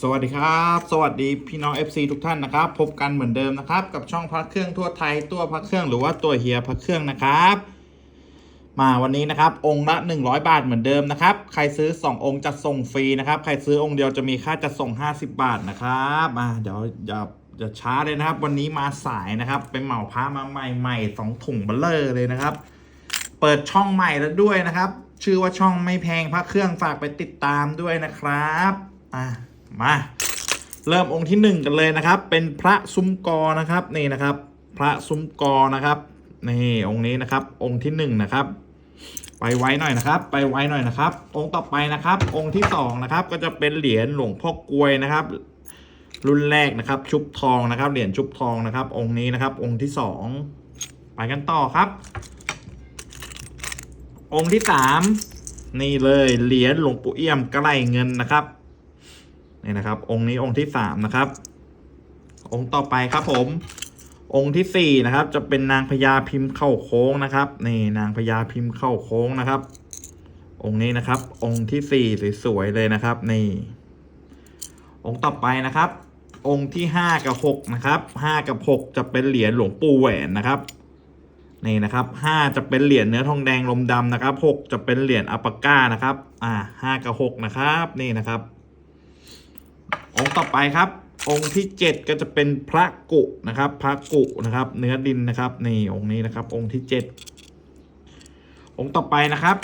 สวัสดีครับ สวัสดีพี่น้อง FC ทุกท่านนะครับ พบกันเหมือนเดิมนะครับ กับช่องพักเครื่องทั่วไทยตัวพักเครื่องหรือว่าตัวเฮียพักเครื่องนะครับ มาวันนี้นะครับ องค์ละ 100 บาทเหมือนเดิมนะครับ ใครซื้อ 2 องค์จัดส่งฟรีนะครับ ใครซื้อองค์เดียวจะมีค่าจัดส่ง 50 บาทนะครับมาเดี๋ยวอย่าอย่าช้าเลยนะครับ วันนี้มาสายนะครับไปเหมาพระมาใหม่ๆสองถุงเบลเลอร์เลยนะครับ เปิดช่องใหม่แล้วด้วยนะครับ ชื่อว่าช่องไม่แพงพระเครื่องฝากไปติดตามด้วยนะครับอะ มา เริ่มองค์ที่หนึ่งกันเลยนะครับ เป็นพระซุ้มกอนะครับนี่นะครับ พระซุ้มกอนะครับนี่องค์นี้นะครับ องค์ที่หนึ่งนะครับไปไว้หน่อยนะครับ ไปไว้หน่อยนะครับ องค์ต่อไปนะครับ องค์ที่สองนะครับก็จะเป็นเหรียญหลวงพ่อกลวยนะครับ รุ่นแรกนะครับ ชุบทองนะครับ เหรียญชุบทองนะครับ องค์นี้นะครับ องค์ที่สองไปกันต่อครับ องค์ที่สามนี่เลยเหรียญหลวงปู่เอี่ยมใกล้เงินนะครับ นี่นะครับ องค์นี้องค์ที่สามนะครับ องค์ต่อไปครับผม องค์ที่สี่นะครับ จะเป็นนางพญาพิมพ์เข้าโค้งนะครับ นี่นางพญาพิมพ์เข้าโค้งนะครับ องค์นี้นะครับ องค์ที่สี่สวยๆเลยนะครับ นี่ องค์ต่อไปนะครับ องค์ที่ห้ากับหกนะครับห้ากับหกจะเป็นเหรียญหลวงปู่แหวนนะครับนี่นะครับห้าจะเป็นเหรียญเนื้อทองแดงลมดำนะครับหกจะเป็นเหรียญอัปปก้านะครับ อ่าห้ากับหกนะครับ นี่นะครับ องค์ต่อไปครับ องค์ที่เจ็ดก็จะเป็นพระกุนะครับ พระกุนะครับ เนื้อดินนะครับนี่องค์นี้นะครับ องค์ที่เจ็ดองค์ต่อไปนะครับ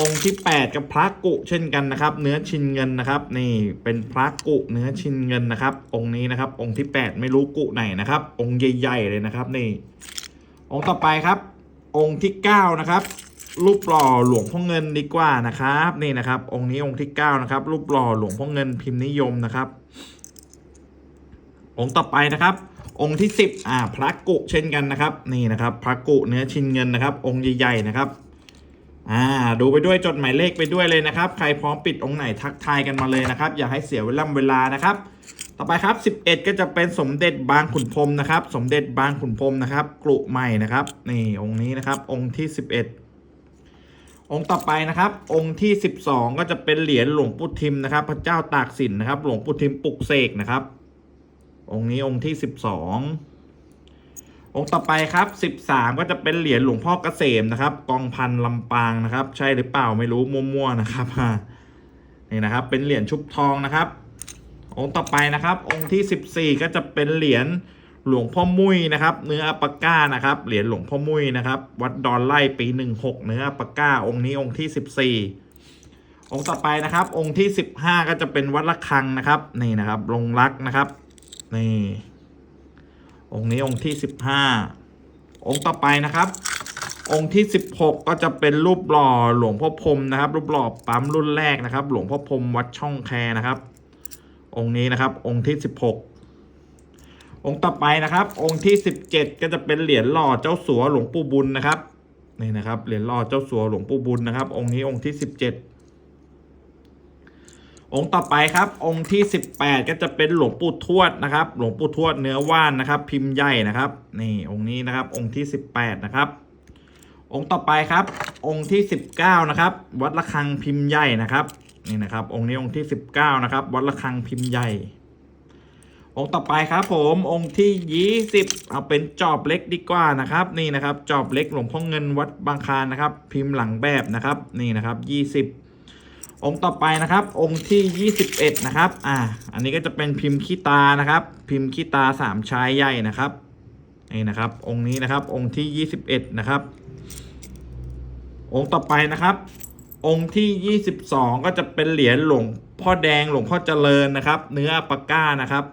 องค์ที่แปดกับพระกุเช่นกันนะครับ เนื้อชินเงินนะครับ นี่เป็นพระกุเนื้อชินเงินนะครับ องค์นี้นะครับ องค์ที่แปดไม่รู้กุไหนนะครับ องค์ใหญ่ๆเลยนะครับนี่ องค์ต่อไปครับ องค์ที่เก้านะครับรูปหล่อหลวงพ่อเงินดีกว่านะครับ นี่นะครับ องค์นี้องค์ที่เก้านะครับ รูปหล่อหลวงพ่อเงินพิมพ์นิยมนะครับ องค์ต่อไปนะครับ องค์ที่สิบอ่าพระกุเช่นกันนะครับ นี่นะครับพระกุเนื้อชินเงินนะครับ องค์ใหญ่ๆนะครับอ่าดูไปด้วยจดหมายเลขไปด้วยเลยนะครับ ใครพร้อมปิดองค์ไหนทักทายกันมาเลยนะครับ อย่าให้เสียเวลาเวลานะครับ ต่อไปครับ 11 ก็จะเป็นสมเด็จบางขุนพรมนะครับ สมเด็จบางขุนพรมนะครับกรุใหม่นะครับนี่องค์นี้นะครับ องค์ที่ 11 องค์ต่อไปนะครับ องค์ที่ 12 ก็จะเป็นเหรียญหลวงปู่ทิมนะครับ พระเจ้าตากสินนะครับ หลวงปู่ทิมปลุกเสกนะครับ องค์นี้องค์ที่12องค์ต่อไปครับ13ก็จะเป็นเหรียญหลวงพ่อเกษมนะครับ กองพันลำปางนะครับ ใช่หรือเปล่าไม่รู้มั่วๆนะครับนี่นะครับ เป็นเหรียญชุบทองนะครับ องค์ต่อไปนะครับ องค์ที่14ก็จะเป็นเหรียญหลวงพ่อมุ้ยนะครับ เนื้ออัปก้านะครับ เหรียญหลวงพ่อมุ้ยนะครับ วัดดอนไล่ปี16เนื้ออัปก้า องค์นี้องค์ที่14องค์ต่อไปนะครับ องค์ที่15ก็จะเป็นวัดระฆังนะครับนี่นะครับลงรักนะครับ นี่ องค์นี้องค์ที่15องค์ต่อไปนะครับ องค์ที่16ก็จะเป็นรูปหล่อหลวงพ่อพรมนะครับ รูปหล่อปั๊มรุ่นแรกนะครับ หลวงพ่อพรมวัดช่องแคนะครับ องค์นี้นะครับ องค์ที่16องค์ต่อไปนะครับ องค์ที่17ก็จะเป็นเหรียญหล่อเจ้าสัวหลวงปู่บุญนะครับนี่นะครับเหรียญหล่อเจ้าสัวหลวงปู่บุญนะครับ องค์นี้องค์ที่17 องค์ต่อไปครับ องค์ที่ 18 ก็จะเป็นหลวงปู่ทวดนะครับ หลวงปู่ทวดเนื้อว่านนะครับ พิมพ์ใหญ่นะครับนี่องค์นี้นะครับ องค์ที่ 18 นะครับ องค์ต่อไปครับ องค์ที่ 19 นะครับ วัดระฆังพิมพ์ใหญ่นะครับนี่นะครับ องค์นี้องค์ที่ 19 นะครับ วัดระฆังพิมพ์ใหญ่ องค์ต่อไปครับ ผมองค์ที่ 20 เอาเป็นจอบเล็กดีกว่านะครับ นี่นะครับจอบเล็กหลวงพ่อเงินวัดบางคานนะครับ พิมพ์หลังแบบนะครับ นี่นะครับ 20 องค์ต่อไปนะครับ องค์ที่ 21 นะครับ อ่า อันนี้ก็จะเป็นพิมพ์ขี้ตานะครับ พิมพ์ขี้ตาสามชายใหญ่นะครับนี่นะครับ องค์นี้นะครับ องค์ที่ 21 นะครับ องค์ต่อไปนะครับ องค์ที่ 22 ก็จะเป็นเหรียญหลวงพ่อแดงหลวงพ่อเจริญนะครับ เนื้อปปาก้านะครับ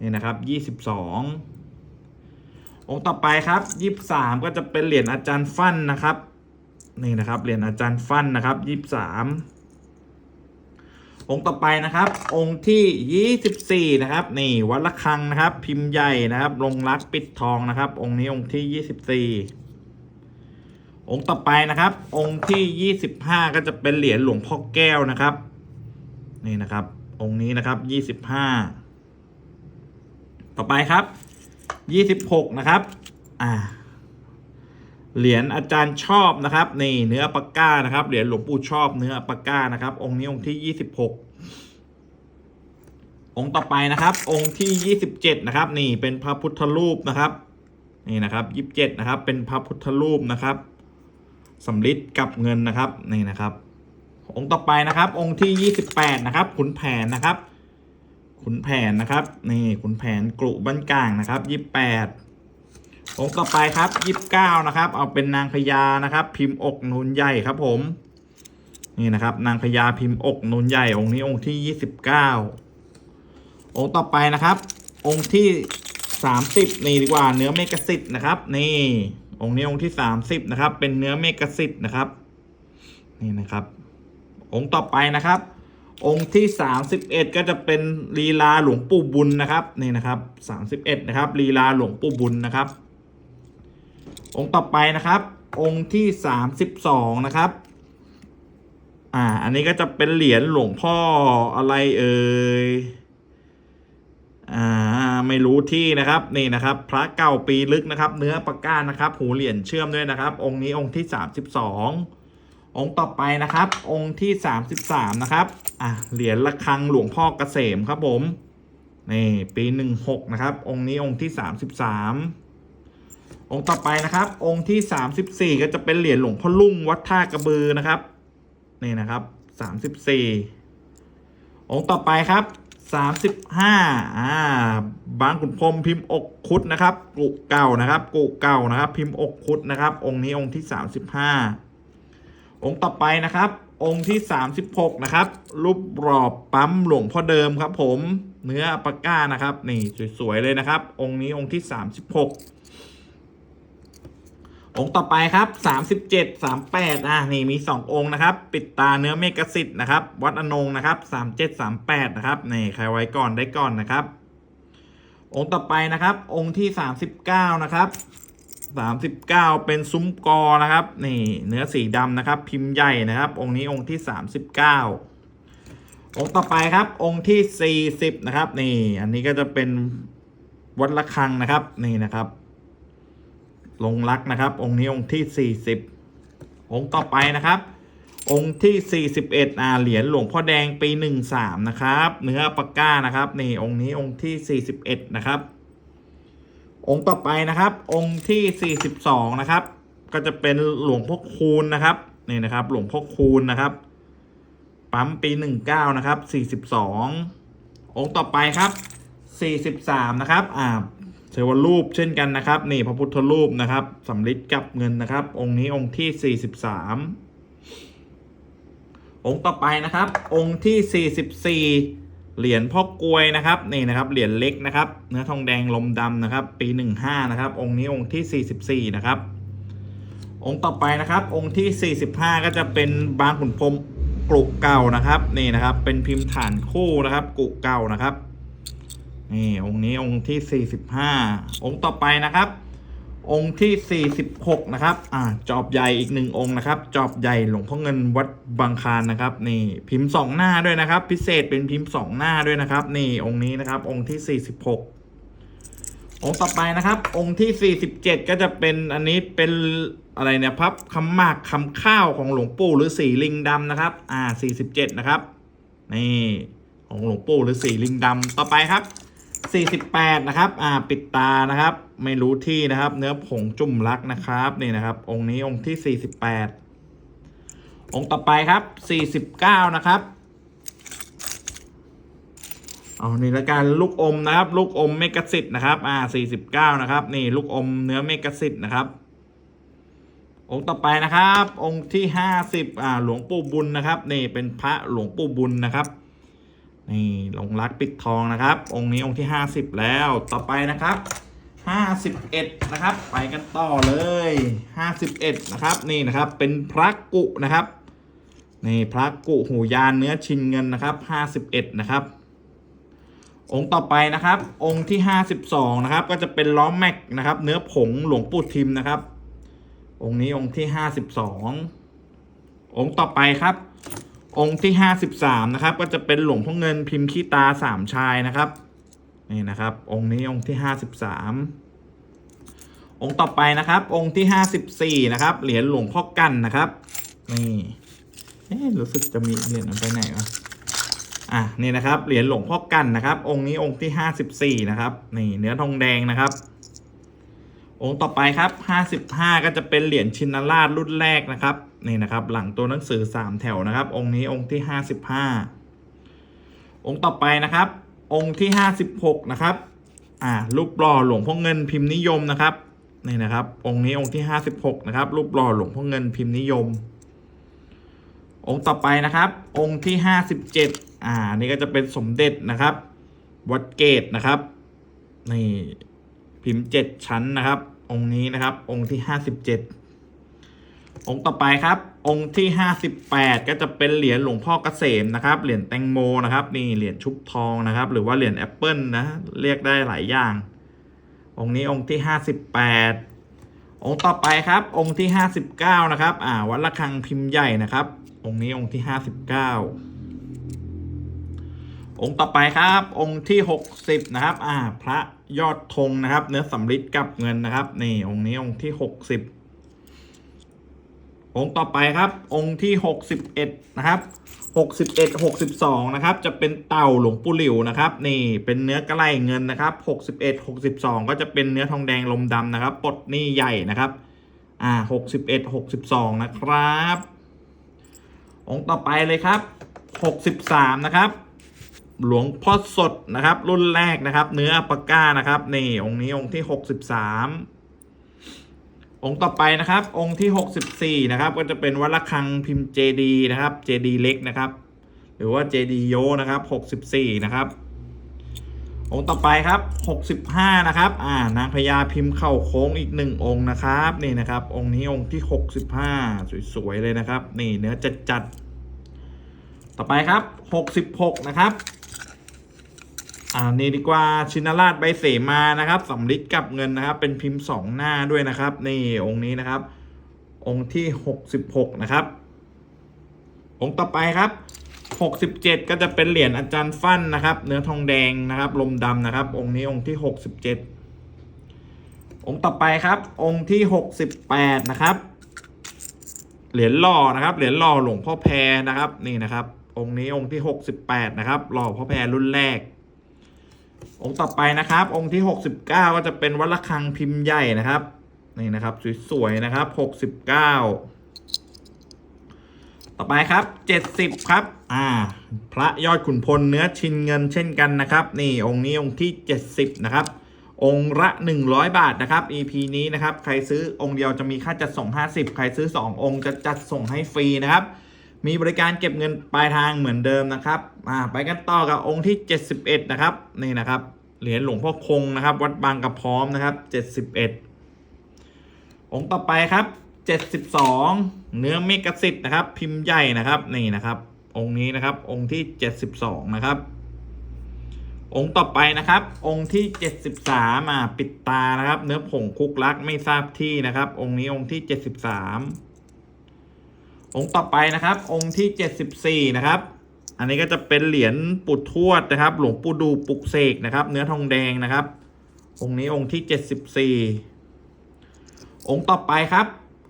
นี่นะครับ 22 องค์ต่อไปครับ 23 ก็จะเป็นเหรียญอาจารย์ฟั่นนะครับนี่นะครับเหรียญอาจารย์ฟั่นนะครับ 23 องค์ต่อไปนะครับ องค์ที่ 24 นะครับ นี่วัดระฆังนะครับ พิมพ์ใหญ่นะครับ ลงรักปิดทองนะครับ องค์นี้องค์ที่ 24 องค์ต่อไปนะครับ องค์ที่ 25 ก็จะเป็นเหรียญหลวงพ่อแก้วนะครับ นี่นะครับ องค์นี้นะครับ 25 ต่อไปครับ 26 นะครับ อ่า เหรียญอาจารย์ชอบนะครับนี่เนื้อปาก้านะครับเหรียญหลวงปู่ชอบเนื้อปาก้านะครับ องค์นี้องค์ที่26องค์ต่อไปนะครับ องค์ที่ยี่สิบเจ็ดนะครับ นี่เป็นพระพุทธรูปนะครับ นี่นะครับยี่สิบเจ็ดนะครับ เป็นพระพุทธรูปนะครับสำริดกับเงินนะครับนี่นะครับ องค์ต่อไปนะครับ องค์ที่ยี่สิบแปดนะครับ ขุนแผนนะครับ ขุนแผนนะครับ นี่ขุนแผนกรุบ้านกลางนะครับยี่สิบแปด องค์ต่อไปครับยี่สิบเก้านะครับ เอาเป็นนางพญานะครับ พิมพ์อกนูนใหญ่ครับผม นี่นะครับ นางพญาพิมพ์อกนูนใหญ่ องค์นี้องค์ที่ยี่สิบเก้าองค์ต่อไปนะครับ องค์ที่สามสิบนี่ดีกว่าเนื้อเมกะสิทธ์นะครับ นี่ องค์นี้องค์ที่สามสิบนะครับ เป็นเนื้อเมกะสิทธ์นะครับ นี่นะครับ องค์ต่อไปนะครับองค์ที่สามสิบเอ็ดก็จะเป็นลีลาหลวงปู่บุญนะครับนี่นะครับสามสิบเอ็ดนะครับลีลาหลวงปู่บุญนะครับ องค์ต่อไปนะครับ องค์ที่สามสิบสองนะครับ อ่า อันนี้ก็จะเป็นเหรียญหลวงพ่ออะไรเอ่ย อ่า ไม่รู้ที่นะครับ นี่นะครับ พระเก่าปีลึกนะครับ เนื้อปากก้านะครับ หูเหรียญเชื่อมด้วยนะครับ องค์นี้องค์ที่สามสิบสององค์ต่อไปนะครับ องค์ที่สามสิบสามนะครับ อะ เหรียญระฆังหลวงพ่อเกษมครับผม นี่ปีหนึ่งหกนะครับ องค์นี้องค์ที่สามสิบสาม องค์ต่อไปนะครับ องค์ที่สามสิบสี่ก็จะเป็นเหรียญหลวงพ่อลุ่งวัดท่ากระบือนะครับ นี่นะครับสามสิบสี่องค์ต่อไปครับสามสิบห้าอ่า บางขุนพรมพิมพ์อกคุดนะครับกุเก่านะครับกุเก่านะครับ พิมพ์อกคุดนะครับ องค์นี้องค์ที่สามสิบห้าองค์ต่อไปนะครับ องค์ที่สามสิบหกนะครับ รูปรอบปั๊มหลวงพ่อเดิมครับ ผม เนื้อปปาก้านะครับ นี่สวยๆเลยนะครับ องค์นี้องค์ที่สามสิบหก องค์ต่อไปครับสามสิบเจ็ดสามแปดอะนี่มีสององค์นะครับ ปิดตาเนื้อเมกสิทธิ์นะครับ วัดอนงนะครับสามเจ็ดสามแปดนะครับนี่ใครไว้ก่อนได้ก่อนนะครับ องค์ต่อไปนะครับ องค์ที่สามสิบเก้านะครับสามสิบเก้าเป็นซุ้มกอนะครับ นี่เนื้อสีดำนะครับ พิมพ์ใหญ่นะครับ องค์นี้องค์ที่สามสิบเก้าองค์ต่อไปครับองค์ที่สี่สิบนะครับ นี่ อันนี้ก็จะเป็นวัดระฆังนะครับ นี่นะครับ ลงรักนะครับ องค์นี้องค์ที่ 40 องค์ต่อไปนะครับ องค์ที่ 41อ่าเหรียญหลวงพ่อแดงปี 13 นะครับ เนื้อปากก้านะครับ นี่องค์นี้องค์ที่ 41 นะครับ องค์ต่อไปนะครับ องค์ที่ 42 นะครับ ก็จะเป็นหลวงพ่อคูณนะครับนี่นะครับ หลวงพ่อคูณนะครับ ปั๊มปี 19 นะครับ 42 องค์ต่อไปครับ43 นะครับ อ่า เทวรูปเช่นกันนะครับ นี่พระพุทธรูปนะครับสำริดกับเงินนะครับ องค์นี้องค์ที่ 43 องค์ต่อไปนะครับ องค์ที่ 44 เหรียญพ่อกลวยนะครับนี่นะครับเหรียญเล็กนะครับ เนื้อทองแดงลมดำนะครับ ปี 15 นะครับ องค์นี้องค์ที่ 44 นะครับ องค์ต่อไปนะครับ องค์ที่ 45 ก็จะเป็นบางขุนพรมกรุกเก่านะครับ นี่นะครับ เป็นพิมพ์ฐานคู่นะครับกรุเก่านะครับ นี่องค์นี้องค์ที่ 45 องค์ต่อไปนะครับ องค์ที่ 46 นะครับ อ่าจอบใหญ่อีกหนึ่งองค์นะครับ จอบใหญ่หลวงพ่อเงินวัดบางคานนะครับ นี่พิมพ์สองหน้าด้วยนะครับ พิเศษเป็นพิมพ์สองหน้าด้วยนะครับ นี่องค์นี้นะครับ องค์ที่ 46 องค์ต่อไปนะครับ องค์ที่ 47 ก็จะเป็นอันนี้เป็นอะไรเนี่ยพับคำหมากคำข้าวของหลวงปู่หรือสีลิงดำนะครับ อ่า 47 นะครับ นี่ของหลวงปู่หรือสีลิงดำต่อไปครับ 48 นะครับ อ่า ปิดตานะครับ ไม่รู้ที่นะครับ เนื้อผงจุ่มรักนะครับ นี่นะครับ องค์นี้องค์ที่ 48 องค์ต่อไปครับ 49 นะครับ เอานี่ละกันลูกอมนะครับ ลูกอมเมกะสิทธ์นะครับ อ่า 49 นะครับ นี่ลูกอมเนื้อเมกะสิทธ์นะครับ องค์ต่อไปนะครับ องค์ที่ 50 อ่า หลวงปู่บุญนะครับ นี่เป็นพระหลวงปู่บุญนะครับ นี่หลงรักปิดทองนะครับ องค์นี้องค์ที่ห้าสิบแล้วต่อไปนะครับห้าสิบเอ็ดนะครับ ไปกันต่อเลยห้าสิบเอ็ดนะครับ นี่นะครับ เป็นพระกุนะครับ นี่พระกุหูยานเนื้อชินเงินนะครับห้าสิบเอ็ดนะครับ องค์ต่อไปนะครับ องค์ที่ห้าสิบสองนะครับ ก็จะเป็นล้อแม็กนะครับ เนื้อผงหลวงปู่ทิมนะครับ องค์นี้องค์ที่ห้าสิบสององค์ต่อไปครับ องค์ที่ห้าสิบสามนะครับ ก็จะเป็นหลวงพ่อเงินพิมพ์ขี้ตาสามชายนะครับ นี่นะครับ องค์นี้องค์ที่ห้าสิบสามองค์ต่อไปนะครับ องค์ที่ห้าสิบสี่นะครับ เหรียญหลวงพ่อกันนะครับ นี่เอ๊รู้สึกจะมีเหรียญนั้นไปไหนวะอะนี่นะครับเหรียญหลวงพ่อกันนะครับ องค์นี้องค์ที่ห้าสิบสี่นะครับ นี่เนื้อทองแดงนะครับ องค์ต่อไปครับห้าสิบห้าก็จะเป็นเหรียญชินราชรุ่นแรกนะครับนี่นะครับ หลังตัวหนังสือสามแถวนะครับ องค์นี้องค์ที่ห้าสิบห้าองค์ต่อไปนะครับ องค์ที่ห้าสิบหกนะครับอ่ารูปหล่อหลวงพ่อเงินพิมพ์นิยมนะครับนี่นะครับ องค์นี้องค์ที่ห้าสิบหกนะครับ รูปหล่อหลวงพ่อเงินพิมพ์นิยม องค์ต่อไปนะครับ องค์ที่ห้าสิบเจ็ดอ่า นี่ก็จะเป็นสมเด็จนะครับ วัดเกตนะครับนี่พิมพ์เจ็ดชั้นนะครับ องค์นี้นะครับ องค์ที่ห้าสิบเจ็ดองค์ต่อไปครับ องค์ที่ห้าสิบแปดก็จะเป็นเหรียญหลวงพ่อเกษมนะครับ เหรียญแตงโมนะครับ นี่เหรียญชุบทองนะครับ หรือว่าเหรียญแอปเปิลนะ เรียกได้หลายอย่าง องค์นี้องค์ที่ห้าสิบแปดองค์ต่อไปครับ องค์ที่ห้าสิบเก้านะครับ อ่าวัดระฆังพิมพ์ใหญ่นะครับ องค์นี้องค์ที่ห้าสิบเก้า องค์ต่อไปครับ องค์ที่หกสิบนะครับ อ่า พระยอดธงนะครับ เนื้อสำริดกับเงินนะครับ นี่องค์นี้องค์ที่หกสิบองค์ต่อไปครับ องค์ที่หกสิบเอ็ดนะครับหกสิบเอ็ดหกสิบสองนะครับ จะเป็นเต่าหลวงปู่หลิวนะครับ นี่เป็นเนื้อกระไรเงินนะครับหกสิบเอ็ดหกสิบสองก็จะเป็นเนื้อทองแดงลมดำนะครับปลดนี่ใหญ่นะครับ อ่าหกสิบเอ็ดหกสิบสองนะครับ องค์ต่อไปเลยครับหกสิบสามนะครับ หลวงพ่อสดนะครับ รุ่นแรกนะครับ เนื้อปาก้านะครับนี่องค์นี้องค์ที่หกสิบสามองค์ต่อไปนะครับ องค์ที่หกสิบสี่นะครับ ก็จะเป็นวัดระฆังพิมพ์เจดีนะครับเจดีเล็กนะครับ หรือว่าเจดีโยนะครับหกสิบสี่นะครับ องค์ต่อไปครับหกสิบห้านะครับ อ่านางพญาพิมพ์เข่าโค้งอีกหนึ่งองค์นะครับนี่นะครับ องค์นี้องค์ที่หกสิบห้าสวยๆเลยนะครับ นี่เนื้อจัดๆต่อไปครับหกสิบหกนะครับ อ่านี่ดีกว่าชินราชใบเสมานะครับสำลิดกับเงินนะครับ เป็นพิมพ์สองหน้าด้วยนะครับ นี่องค์นี้นะครับ องค์ที่หกสิบหกนะครับ องค์ต่อไปครับหกสิบเจ็ดก็จะเป็นเหรียญอาจารย์ฟั่นนะครับ เนื้อทองแดงนะครับ ลมดำนะครับ องค์นี้องค์ที่หกสิบเจ็ดองค์ต่อไปครับ องค์ที่หกสิบแปดนะครับเหรียญหล่อนะครับเหรียญหล่อหลวงพ่อแพรนะครับ นี่นะครับ องค์นี้องค์ที่หกสิบแปดนะครับหล่อพ่อแพรรุ่นแรก องค์ต่อไปนะครับ องค์ที่หกสิบเก้าก็จะเป็นวัดระฆังพิมพ์ใหญ่นะครับนี่นะครับสวยๆนะครับหกสิบเก้าต่อไปครับเจ็ดสิบครับ อ่า พระยอดขุนพลเนื้อชินเงินเช่นกันนะครับ นี่องค์นี้องค์ที่เจ็ดสิบนะครับ องค์ละหนึ่งร้อยบาทนะครับ EP นี้นะครับ ใครซื้อองค์เดียวจะมีค่าจัดส่งห้าสิบใครซื้อสององค์จะจัดส่งให้ฟรีนะครับ มีบริการเก็บเงินปลายทางเหมือนเดิมนะครับอ่าไปกันต่อกับองค์ที่ 71 นะครับนี่นะครับเหรียญหลวงพ่อคงนะครับ วัดบางกระพร้อมนะครับ 71 องค์ต่อไปครับ 72 เนื้อเมกสิทธิ์นะครับ พิมพ์ใหญ่นะครับนี่นะครับ องค์นี้นะครับองค์ที่ 72 นะครับ องค์ต่อไปนะครับ องค์ที่ 73อ่าปิดตานะครับ เนื้อผงคุกลักไม่ทราบที่นะครับ องค์นี้องค์ที่ 73 องค์ต่อไปนะครับ องค์ที่ 74 นะครับ อันนี้ก็จะเป็นเหรียญปู่ทวดนะครับ หลวงปู่ดูปุกเสกนะครับ เนื้อทองแดงนะครับ องค์นี้องค์ที่ 74 องค์ต่อไปครับ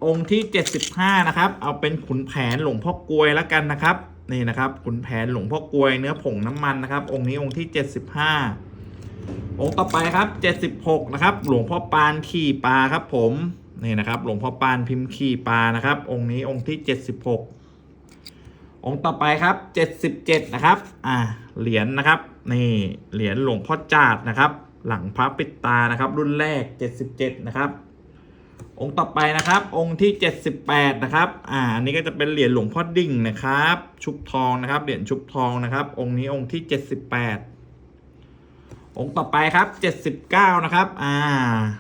องค์ที่ 75 นะครับ เอาเป็นขุนแผนหลวงพ่อกลวยแล้วกันนะครับนี่นะครับขุนแผนหลวงพ่อกลวยเนื้อผงน้ำมันนะครับ องค์นี้องค์ที่ 75 องค์ต่อไปครับ 76 นะครับ หลวงพ่อปานขี่ปลาครับผม นี่นะครับหลวงพ่อปานพิมพ์ขี่ปลานะครับ องค์นี้องค์ที่ 76 องค์ต่อไปครับ 77 นะครับ อ่าเหรียญนะครับ นี่เหรียญหลวงพ่อจาดนะครับ หลังพระปิดตานะครับ รุ่นแรก 77 นะครับ องค์ต่อไปนะครับ องค์ที่ 78 นะครับ อ่าอันนี้ก็จะเป็นเหรียญหลวงพ่อดิ่งนะครับ ชุบทองนะครับเหรียญชุบทองนะครับ องค์นี้องค์ที่ 78 องค์ต่อไปครับ 79 นะครับ อ่า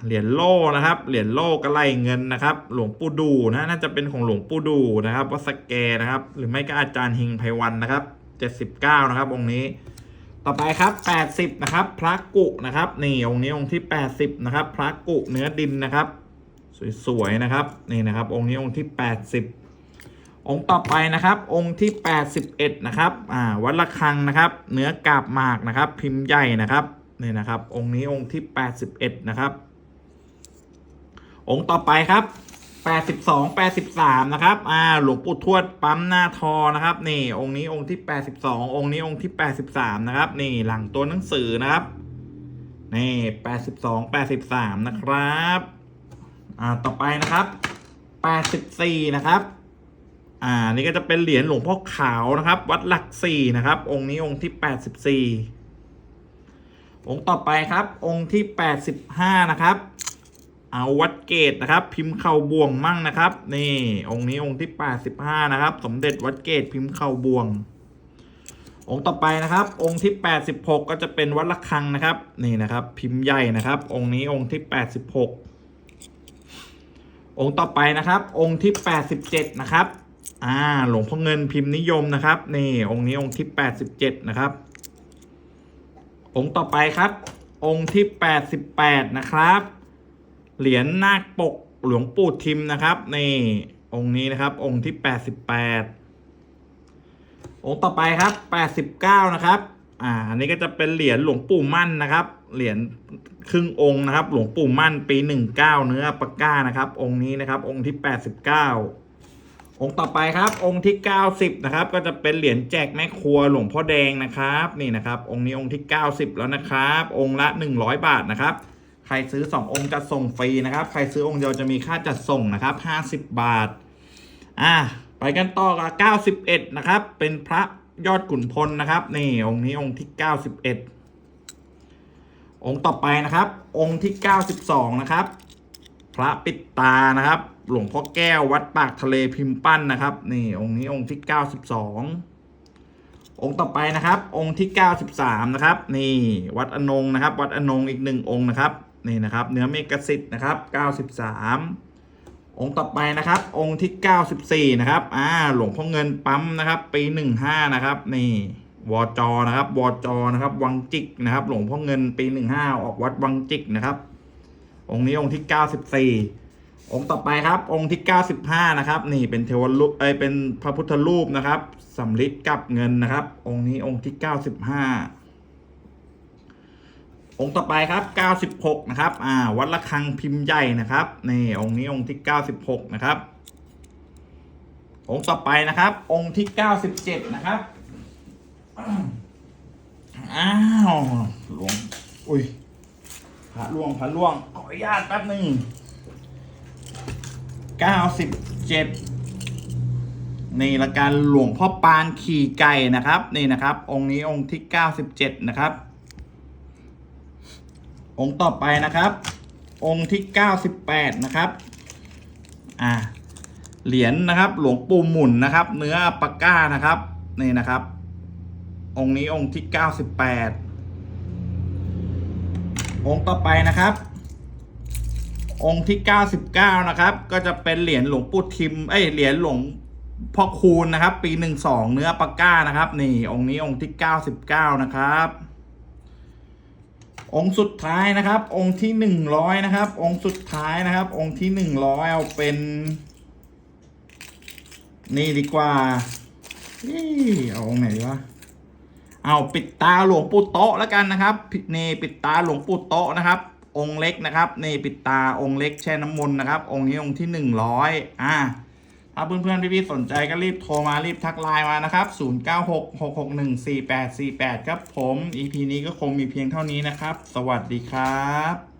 เหรียญโล่นะครับ เหรียญโล่กระไลเงินนะครับ หลวงปู่ดูนะ น่าจะเป็นของหลวงปู่ดูนะครับวัสแกนะครับ หรือไม่ก็อาจารย์ฮิงไพวันนะครับ 79 นะครับ องค์นี้ ต่อไปครับ 80 นะครับ พระกุนะครับ นี่องค์นี้องค์ที่ 80 นะครับ พระกุเนื้อดินนะครับ สวยๆ นะครับ นี่นะครับ องค์นี้องค์ที่ 80องค์ต่อไปนะครับ องค์ที่ 81 นะครับ อ่า วัดระฆังนะครับ เนื้อกาบหมากนะครับ พิมพ์ใหญ่นะครับ นี่นะครับ องค์นี้องค์ที่ 81 นะครับ องค์ต่อไปครับแปดสิบสองแปดสิบสามนะครับ อ่า หลวงปู่ทวดปั๊มหน้าทอนะครับ นี่ องค์นี้องค์ที่แปดสิบสององค์นี้องค์ที่แปดสิบสามนะครับ นี่หลังตัวหนังสือนะครับ นี่แปดสิบสองแปดสิบสามนะครับ อ่า ต่อไปนะครับแปดสิบสี่นะครับอ่า นี่ก็จะเป็นเหรียญหลวงพ่อขาวนะครับ วัดหลักสี่นะครับ องค์นี้องค์ที่แปดสิบสี่ องค์ต่อไปครับ องค์ที่แปดสิบห้านะครับ เอาวัดเกตนะครับ พิมพ์เข่าบวงมั่งนะครับ นี่ องค์นี้องค์ที่แปดสิบห้านะครับ สมเด็จวัดเกตพิมพ์เข่าบวง องค์ต่อไปนะครับ องค์ที่แปดสิบหกก็จะเป็นวัดระฆังนะครับ นี่นะครับ พิมพ์ใหญ่นะครับ องค์นี้องค์ที่แปดสิบหกองค์ต่อไปนะครับ องค์ที่แปดสิบเจ็ดนะครับ อ่า หลวงพ่อเงินพิมพ์นิยมนะครับ นี่ องค์นี้องค์ที่แปดสิบเจ็ดนะครับ องค์ต่อไปครับ องค์ที่แปดสิบแปดนะครับ เหรียญนาคปกหลวงปู่ทิมนะครับนี่องค์นี้นะครับ องค์ที่แปดสิบแปดองค์ต่อไปครับแปดสิบเก้านะครับ อ่า อันนี้ก็จะเป็นเหรียญหลวงปู่มั่นนะครับ เหรียญครึ่งองค์นะครับ หลวงปู่มั่นปีหนึ่งเก้าเนื้อปากก้านะครับ องค์นี้นะครับ องค์ที่แปดสิบเก้า องค์ต่อไปครับ องค์ที่เก้าสิบนะครับ ก็จะเป็นเหรียญแจกแม่ครัวหลวงพ่อแดงนะครับ นี่นะครับ องค์นี้องค์ที่เก้าสิบแล้วนะครับ องค์ละหนึ่งร้อยบาทนะครับ ใครซื้อ 2 องค์จะส่งฟรีนะครับ ใครซื้อองค์เดียวจะมีค่าจัดส่งนะครับ 50 บาท อะไปกันต่อกับ91 นะครับ เป็นพระยอดขุนพลนะครับ นี่องค์นี้องค์ที่ 91 องค์ต่อไปนะครับ องค์ที่ 92 นะครับ พระปิดตานะครับ หลวงพ่อแก้ววัดปากทะเลพิมพ์ปั้นนะครับ นี่องค์นี้องค์ที่92องค์ต่อไปนะครับ องค์ที่93นะครับ นี่วัดอนงนะครับ วัดอนงอีกหนึ่งองค์นะครับนี่นะครับ เนื้อเมกสิทธ์นะครับ93องค์ต่อไปนะครับ องค์ที่94นะครับอ่าหลวงพ่อเงินปั๊มนะครับ ปี15นะครับ นี่วจนะครับวจนะครับ วังจิกนะครับ หลวงพ่อเงินปี15ออกวัดวังจิกนะครับ องค์นี้องค์ที่ 94 องค์ต่อไปครับ องค์ที่ 95 นะครับ นี่เป็นเทวรูปเอ้ยเป็นพระพุทธรูปนะครับสำริดกับเงินนะครับ องค์นี้องค์ที่ 95 องค์ต่อไปครับ 96 นะครับ อ่า วัดระฆังพิมพ์ใหญ่นะครับ นี่องค์นี้องค์ที่ 96 นะครับ องค์ต่อไปนะครับ องค์ที่ 97 นะครับ อ้าวหลวง อุ้ย พระล่วงพระล่วง ขออนุญาตแป๊บหนึ่ง97นี่ละกันหลวงพ่อปานขี่ไก่นะครับ นี่นะครับ องค์นี้องค์ที่97นะครับ องค์ต่อไปนะครับ องค์ที่98นะครับ อ่าเหรียญนะครับ หลวงปู่หมุนนะครับ เนื้อปากก้านะครับ นี่นะครับ องค์นี้องค์ที่98 องค์ต่อไปนะครับ องค์ที่ 99 นะครับ ก็จะเป็นเหรียญหลวงปู่ทิม เอ้ยเหรียญหลวงพ่อคูณนะครับ ปี 12 เนื้อปากก้านะครับ นี่องค์นี้องค์ที่ 99 นะครับ องค์สุดท้ายนะครับ องค์ที่หนึ่งร้อยนะครับ องค์สุดท้ายนะครับ องค์ที่หนึ่งร้อยเอาเป็น นี่ดีกว่านี่เอาองค์ไหนดีวะ เอาปิดตาหลวงปู่โตะแล้วกันนะครับนี่ปิดตาหลวงปู่โตะนะครับ องค์เล็กนะครับนี่ปิดตาองค์เล็กแช่น้ำมนต์นะครับ องค์นี้องค์ที่หนึ่งร้อยอ่าถ้าเพื่อนๆพี่ๆสนใจก็รีบโทรมารีบทักไลน์มานะครับ 0966614848 ครับผม EP นี้ก็คงมีเพียงเท่านี้นะครับ สวัสดีครับ